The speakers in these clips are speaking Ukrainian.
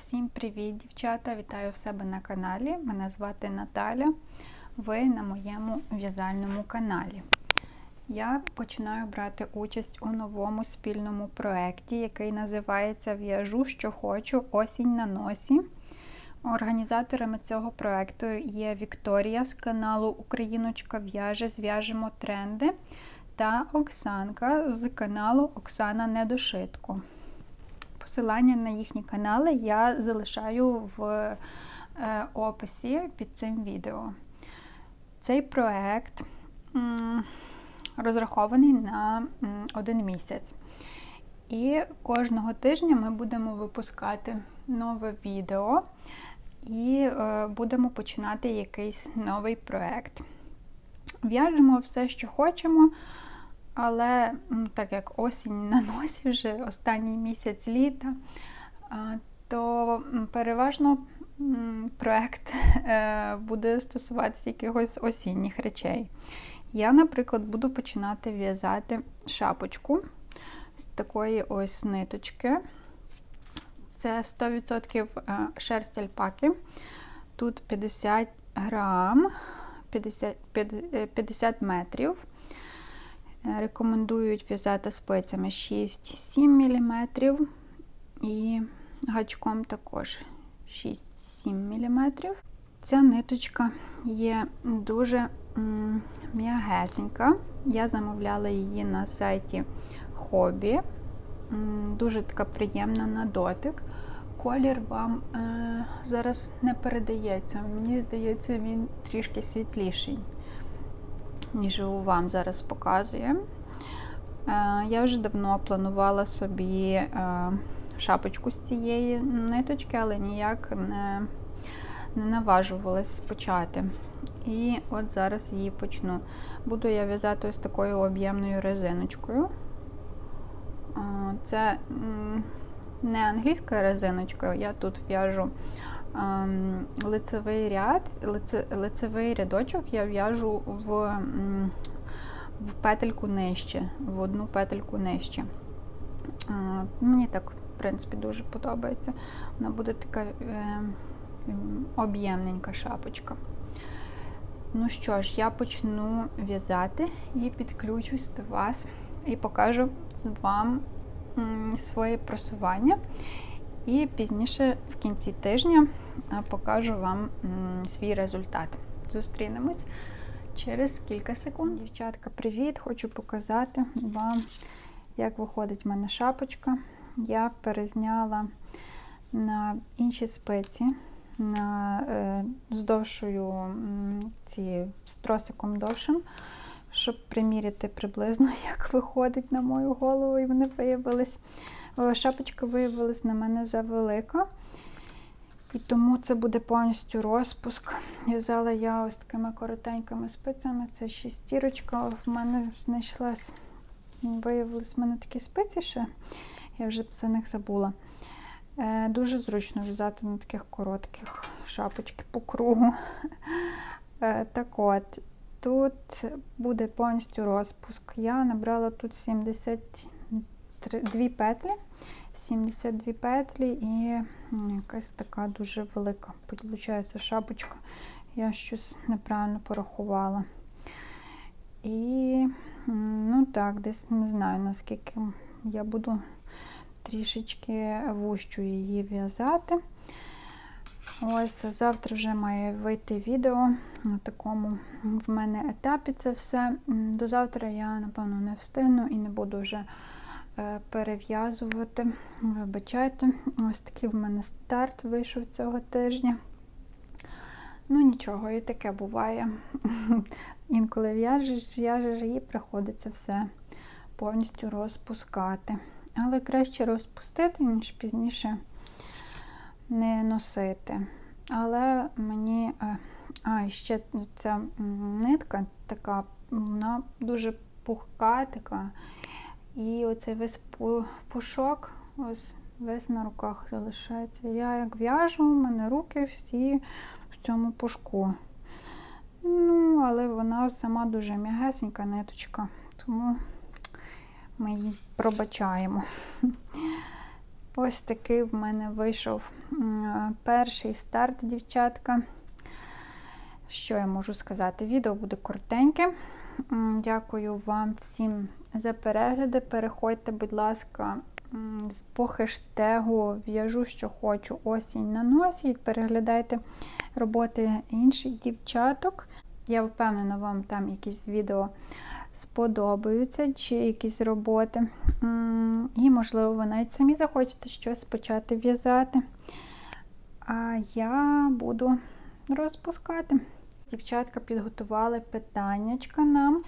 Всім привіт, дівчата! Вітаю в себе на каналі. Мене звати Наталя. Ви на моєму в'язальному каналі. Я починаю брати участь у новому спільному проєкті, який називається В'яжу, що хочу, осінь на носі. Організаторами цього проєкту є Вікторія з каналу Україночка в'яже, зв'яжемо тренди та Оксанка з каналу Оксана Недошитко. Посилання на їхні канали я залишаю в е, описі під цим відео. Цей проект розрахований на один місяць. І кожного тижня ми будемо випускати нове відео і е, будемо починати якийсь новий проект. В'яжемо все, що хочемо. Але так як осінь на носі вже останній місяць літа, то переважно проєкт е, буде стосуватися якихось осінніх речей. Я, наприклад, буду починати в'язати шапочку з такої ось ниточки. Це 100% шерсть альпаки. Тут 50 грам, 50, 50 метрів. Рекомендують в'язати спицями 6-7 мм і гачком також 6-7 мм. Ця ниточка є дуже м'ягесенька. Я замовляла її на сайті Хобі. Дуже така приємна на дотик. Колір вам е, зараз не передається. Мені здається, він трішки світліший ніж вам зараз показує. Е, я вже давно планувала собі е, шапочку з цієї ниточки, але ніяк не не наважувалась почати. І от зараз її почну. Буду я в'язати ось такою об'ємною резиночкою. Е, це не англійська резиночка, я тут в'яжу лицевий ряд, лице, лицевий рядочок я в'яжу в в петельку нижче, в одну петельку нижче. Е, мені так, в принципі, дуже подобається. Вона буде така е, об'ємненька шапочка. Ну що ж, я почну в'язати і підключусь до вас і покажу вам своє просування. І пізніше в кінці тижня покажу вам свій результат. Зустрінемось через кілька секунд. Дівчатка, привіт! Хочу показати вам, як виходить в мене шапочка. Я перезняла на інші спеці, на, е, з довшою ці, з тросиком довшим, щоб приміряти приблизно, як виходить на мою голову, і вони виявились. Шапочка виявилась на мене завелика. І тому це буде повністю розпуск. В'язала я ось такими коротенькими спицями. Це шістірочка. В мене знайшлась, виявились в мене такі спиці ще, я вже за них забула. Е, дуже зручно в'язати на таких коротких шапочки по кругу. Е, так от, тут буде повністю розпуск. Я набрала тут 70 дві петлі, 72 петлі і якась така дуже велика, виходить, шапочка. Я щось неправильно порахувала. І, ну так, десь не знаю, наскільки я буду трішечки вущу її в'язати. Ось завтра вже має вийти відео на такому в мене етапі це все. До завтра я, напевно, не встигну і не буду вже перев'язувати. Вибачайте, ось такий в мене старт вийшов цього тижня. Ну, нічого, і таке буває. Інколи в'яжеш, в'яжеш і приходиться все повністю розпускати. Але краще розпустити, ніж пізніше не носити. Але мені, е, а, ще ця нитка така, вона дуже пухка така. І оцей весь пушок ось весь на руках залишається. Я як в'яжу, у мене руки всі в цьому пушку. Ну, але вона сама дуже м'ягесенька ниточка, тому ми її пробачаємо. Ось такий в мене вийшов перший старт, дівчатка. Що я можу сказати? Відео буде коротеньке. Дякую вам всім за перегляди. Переходьте, будь ласка, по хештегу в'яжу, що хочу осінь на носі. І переглядайте роботи інших дівчаток. Я впевнена, вам там якісь відео сподобаються, чи якісь роботи. І, можливо, ви навіть самі захочете щось почати в'язати. А я буду розпускати. Дівчатка підготували питаннячка нам,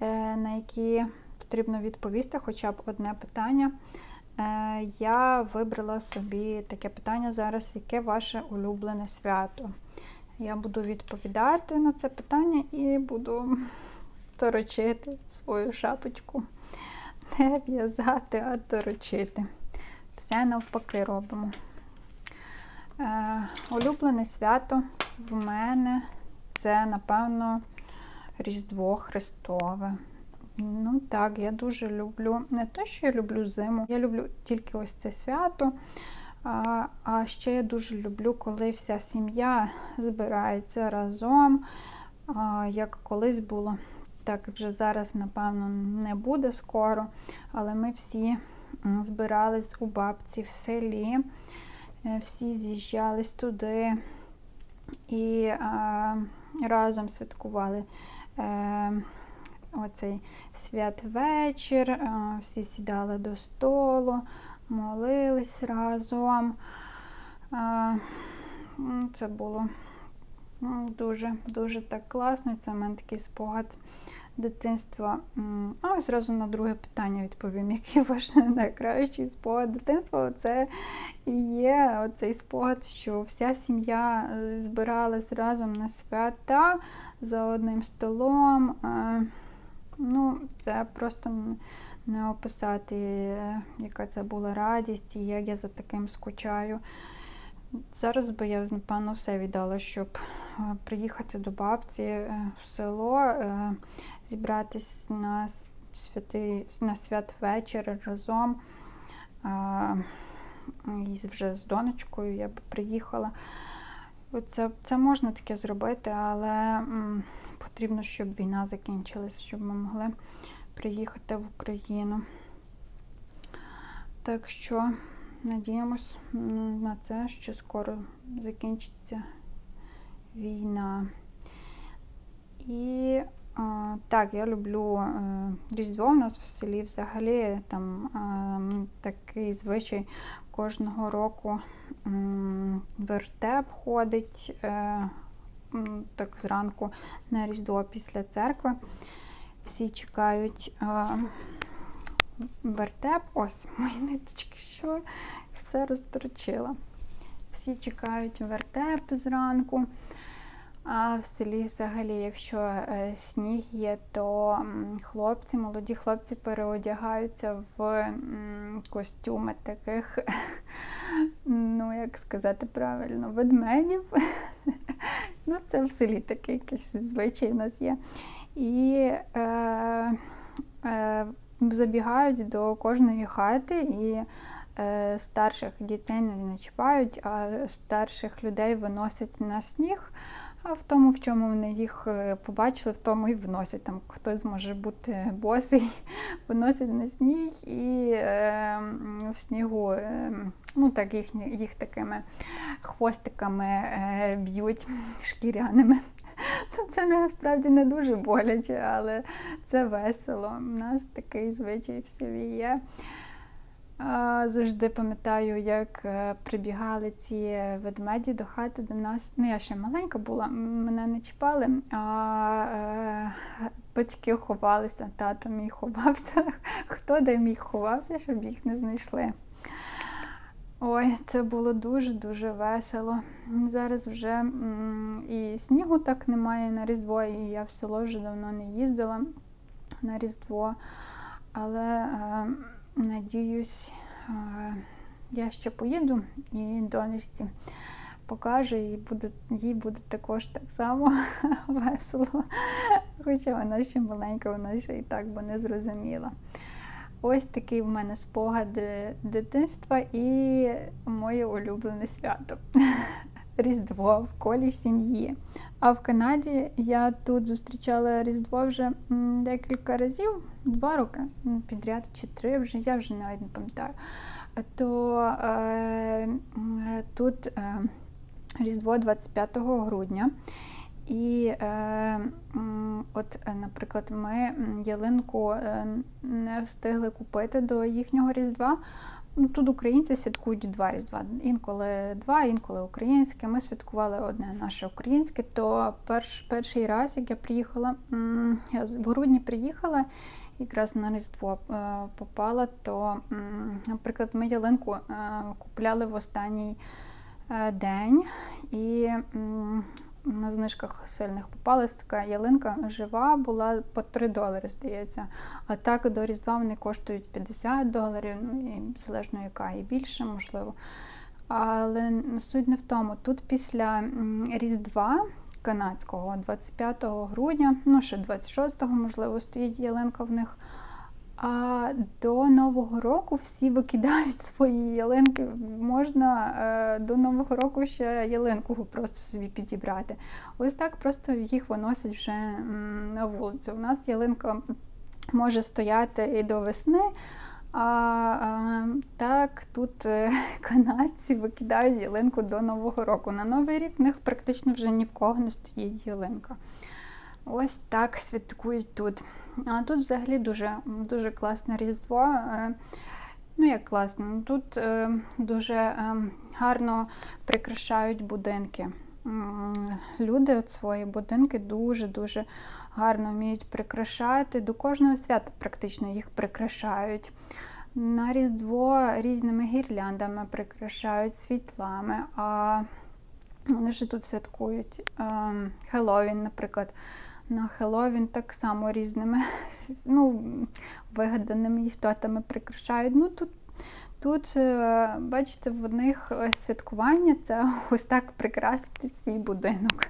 е, на які потрібно відповісти хоча б одне питання. Е, Я вибрала собі таке питання зараз, яке ваше улюблене свято. Я буду відповідати на це питання і буду торочити свою шапочку. Не в'язати, а торочити. Все навпаки робимо. Е, улюблене свято в мене це, напевно, Різдво Христове. Ну так, я дуже люблю. Не те, що я люблю зиму, я люблю тільки ось це свято. А, ще я дуже люблю, коли вся сім'я збирається разом, як колись було. Так вже зараз, напевно, не буде скоро, але ми всі збирались у бабці в селі, е, всі з'їжджались туди і разом святкували е, оцей святвечір, е, всі сідали до столу, молились разом. Е, це було дуже, дуже так класно. Це в мене такий спогад дитинства. А ось зразу на друге питання відповім, який ваш найкращий спогад дитинства. Це є оцей спогад, що вся сім'я е, збиралась разом на свята за одним столом. Ну, це просто не описати, е, яка це була радість і як я за таким скучаю. Зараз би я, напевно, все віддала, щоб е, приїхати до бабці е, в село, зібратись на святий, на святвечір разом. І вже з донечкою я б приїхала. Це, це можна таке зробити, але потрібно, щоб війна закінчилась, щоб ми могли приїхати в Україну. Так що надіємось на це, що скоро закінчиться війна. І а, так, я люблю е, Різдво. У нас в селі взагалі там е, такий звичай кожного року м, вертеп ходить е, м, так зранку на Різдво після церкви. Всі чекають е, вертеп. Ось мої ниточки, що все розторчила. Всі чекають вертеп зранку. А в селі взагалі, якщо е, сніг є, то хлопці, молоді хлопці переодягаються в костюми таких, ну як сказати правильно, ведмедів. Ну, це в селі такий якийсь звичай у нас є. І е, е, забігають до кожної хати і е, старших дітей не чіпають, а старших людей виносять на сніг. А в тому, в чому вони їх е, побачили, в тому і вносять. Там хтось може бути босий, виносять на сніг і е, в снігу е, ну, так, їх, їх такими хвостиками е, б'ють шкіряними. Ну, Це насправді не дуже боляче, але це весело. У нас такий звичай в селі є. Завжди пам'ятаю, як е, прибігали ці ведмеді до хати до нас. Ну, я ще маленька була, мене не чіпали, а е, батьки ховалися, тато мій ховався. Хто де мій ховався, щоб їх не знайшли. Ой, це було дуже-дуже весело. Зараз вже і снігу так немає на Різдво, і я в село вже давно не їздила на Різдво. Але е, надіюсь, е, я ще поїду і донечці покажу, і буде, їй буде також так само весело. Хоча вона ще маленька, вона ще і так би не зрозуміла. Ось такий в мене спогад дитинства і моє улюблене свято. Різдво в колі сім'ї. А в Канаді я тут зустрічала Різдво вже декілька разів, два роки підряд чи три вже, я вже навіть не пам'ятаю. То е, тут е, Різдво 25 грудня. І, е, от, наприклад, ми ялинку е, не встигли купити до їхнього Різдва. Ну, тут українці святкують два Різдва. Інколи два, інколи українське. Ми святкували одне наше українське. То перш, перший раз, як я приїхала, я в грудні приїхала, якраз на Різдво е, попала, то, наприклад, ми ялинку е, купляли в останній е, день. І на знижках сильних попалась така ялинка жива, була по 3 долари, здається. А так до Різдва вони коштують 50 доларів, ну і залежно яка, і більше, можливо. Але суть не в тому. Тут після Різдва канадського, 25 грудня, ну ще 26-го, можливо, стоїть ялинка в них. А до Нового року всі викидають свої ялинки. Можна е, до Нового року ще ялинку просто собі підібрати. Ось так просто їх виносять вже на вулицю. У нас ялинка може стояти і до весни. А так тут е, канадці викидають ялинку до Нового року. На Новий рік в них практично вже ні в кого не стоїть ялинка. Ось так святкують тут. А тут взагалі дуже, дуже класне Різдво. Е, Ну, як класно, тут е, дуже е, гарно прикрашають будинки. Люди от свої будинки дуже-дуже гарно вміють прикрашати. До кожного свята практично їх прикрашають. На Різдво різними гірляндами прикрашають світлами. А вони ж тут святкують ем, Хеллоуін, наприклад. На Хеллоуін так само різними ну, вигаданими істотами прикрашають. Ну, тут, тут, е, бачите, в них е, святкування це ось так прикрасити свій будинок.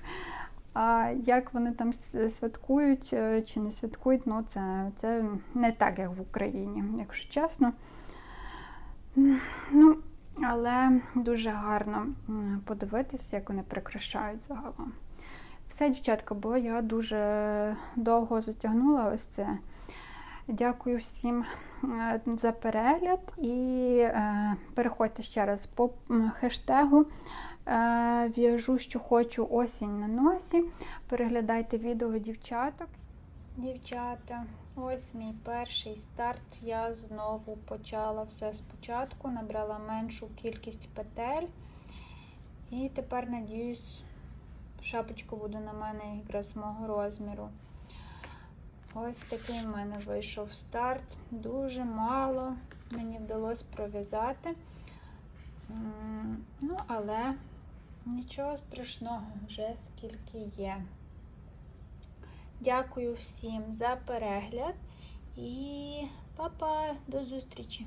А як вони там святкують е, чи не святкують, ну це, це не так, як в Україні, якщо чесно. Ну, але дуже гарно подивитися, як вони прикрашають загалом. Все, дівчатка, бо я дуже довго затягнула ось це. Дякую всім е, за перегляд і е, переходьте ще раз по хештегу. Е, В'яжу, що хочу осінь на носі. Переглядайте відео дівчаток. Дівчата, ось мій перший старт. Я знову почала все спочатку, набрала меншу кількість петель. І тепер, надіюсь, шапочка буде на мене якраз мого розміру. Ось такий в мене вийшов старт. Дуже мало мені вдалося пров'язати. Ну, але нічого страшного, вже скільки є. Дякую всім за перегляд і па-па, до зустрічі!